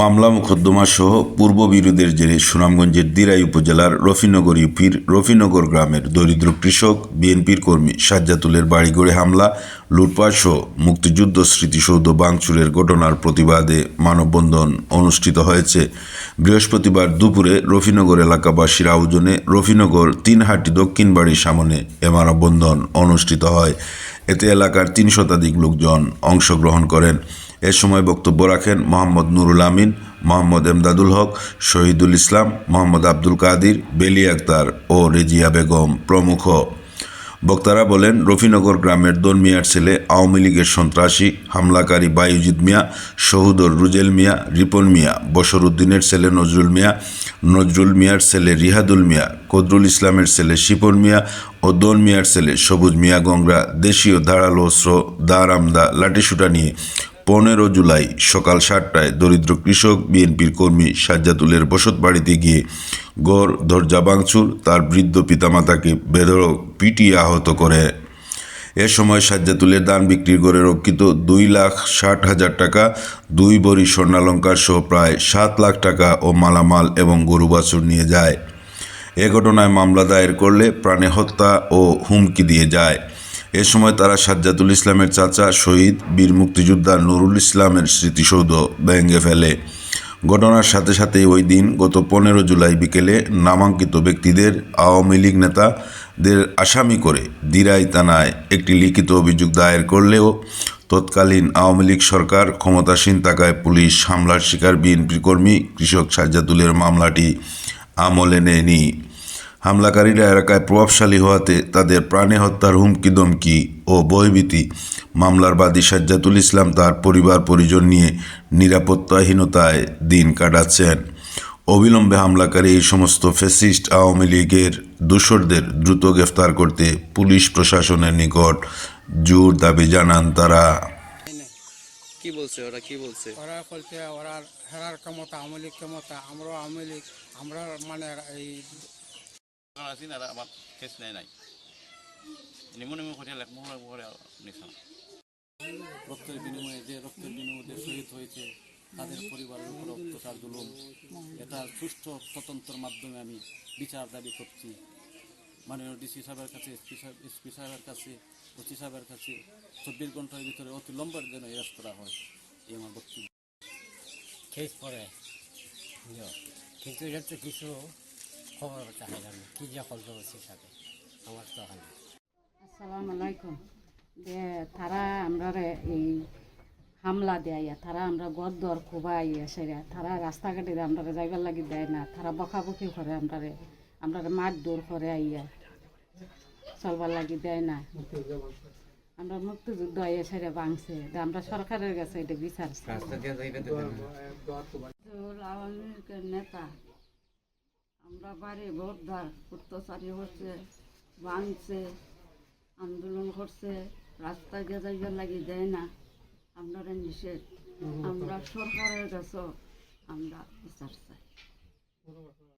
মামলা মোকদ্দমা সহ পূর্ব বিরোধের জেরে সুনামগঞ্জের দিরাই উপজেলার রফিনগর ইউপির রফিনগর গ্রামের দরিদ্র কৃষক, বিএনপির কর্মী সাজ্জাতুলের বাড়িঘরে হামলা, লুটপাট সহ মুক্তিযুদ্ধ স্মৃতিসৌধ বাংচুরের ঘটনার প্রতিবাদে মানববন্ধন অনুষ্ঠিত হয়েছে। বৃহস্পতিবার দুপুরে রফিনগর এলাকাবাসীর আয়োজনে রফিনগর তিনহাটি দক্ষিণ বাড়ির সামনে এ মানববন্ধন অনুষ্ঠিত হয়। এতে এলাকার তিন শতাধিক লোকজন অংশগ্রহণ করেন। এ সময় বক্তব্য রাখেন মোহাম্মদ নুরুল আমিন, মোহাম্মদ এমদাদুল হক, শহীদুল ইসলাম, মোহাম্মদ আব্দুল কাদির, বেলি আক্তার ও রেজিয়া বেগম প্রমুখ। বক্তারা বলেন, রফিনগর গ্রামের দন মিয়ার ছেলে, আওয়ামী লীগের সন্ত্রাসী, হামলাকারী বায়ুজিৎ মিয়া, শহুদর রুজেল মিয়া, রিপন মিয়া বশর উদ্দিনের ছেলে নজরুল মিয়া, নজরুল মিয়ার ছেলে রিহাদুল মিয়া, কদরুল ইসলামের ছেলে শিপন মিয়া ও দন মিয়ার ছেলে সবুজ মিয়া গংরা দেশীয় ধারালো অস্ত্র দারামদা লাঠিসুটা নিয়ে পনেরো জুলাই সকাল সাতটায় দরিদ্র কৃষক বিএনপির কর্মী সাজ্জাতুলের বসত বাড়িতে গিয়ে গড় দরজা ভাঙচুর, তার বৃদ্ধ পিতামাতাকে বেধড়ক পিটিয়ে আহত করে। এ সময় সাজ্জাতুলের দান বিক্রির গড়ে রক্ষিত দুই লাখ ষাট হাজার টাকা, দুই ভরি স্বর্ণালঙ্কার সহ প্রায় সাত লাখ টাকা ও মালামাল এবং গরু বাছুর নিয়ে যায়। এ ঘটনায় মামলা দায়ের করলে প্রাণে হত্যা ও হুমকি দিয়ে যায়। এ সময় তারা সাজ্জাতুল ইসলামের চাচা শহীদ বীর মুক্তিযোদ্ধা নুরুল ইসলামের স্মৃতিসৌধ ভেঙে ফেলে। ঘটনার সাথে সাথে ওই দিন গত পনেরো জুলাই বিকেলে নামাঙ্কিত ব্যক্তিদের আওয়ামী লীগ নেতাদের আসামি করে দিরাই থানায় একটি লিখিত অভিযোগ দায়ের করলেও তৎকালীন আওয়ামী লীগ সরকার ক্ষমতাসীন থাকায় পুলিশ হামলার শিকার বিএনপি কর্মী কৃষক সাজ্জাতুলের মামলাটি আমলে নেয়নি। হামলাকারীরা এলাকায় প্রভাবশালী হওয়াতে তাদের প্রাণে হত্যার হুমকি দমকি ও ভয়ভীতি মামলার বাদী সাজ্জাতুল ইসলাম তার পরিবার পরিজন নিয়ে নিরাপত্তাহীনতায় দিন কাটাচ্ছেন। অবিলম্বে হামলাকারী এই সমস্ত ফেসিস্ট আওয়ামী লীগের দূষরদের দ্রুত গ্রেফতার করতে পুলিশ প্রশাসনের নিকট জোর দাবি জানান তারা। কি বলছে ওরা? কি বলছে? ওরা বলছে ওরা হেরার ক্ষমতা আওয়ামী লীগ ক্ষমতা আমরাও আওয়ামী লীগ আমরা মানে এই কারণ আছি না আমার কেস নেয় নাই নিমো নিমো করে লেখ মোহর করে নিছানা রক্তের বিনিময়ে যে রক্তের বিনিময়ে শহীদ হয়েছে তাদের পরিবারের উপর অত্যাচার জুলুম এটার সুষ্ঠু তদন্তের মাধ্যমে আমি বিচার দাবি করছি। মাননীয় ডিসি সাহেবের কাছে এসপি সাহেবের কাছে ওসি সাহেবের কাছে চব্বিশ ঘণ্টার ভিতরে অতি লম্বার যেন এরেস্ট করা হয় এই আমার বক্তব্য। কেস পরে। কিন্তু এটা তো কিছু খবর চাই না কি যে খবর হচ্ছে সাথে? আমার তো হয় আসসালামু আলাইকুম। যে তারা আমরা এই হামলা দেয় তারা আমরা গদ দর খুবাই সেরা তারা রাস্তাঘাটে আমরা যাইবার লাগি দেয় না তারা বকাবকি করে আমরা আমরা মাঠ দৌড় করে আইয়া চলবার লাগি দেয় না। আমরা মুক্তিযুদ্ধ আইয়া সেরা ভাঙছে আমরা সরকারের কাছে এটা বিচার নেতা আমরা বাড়ি ভোটদার অত্যাচারী হচ্ছে ভাঙছে আন্দোলন করছে রাস্তায় গেজাইবার লাগি দেয় না। আপনারা নিষেধ। আমরা সরকারের কাছে আমরা বিচার চাই।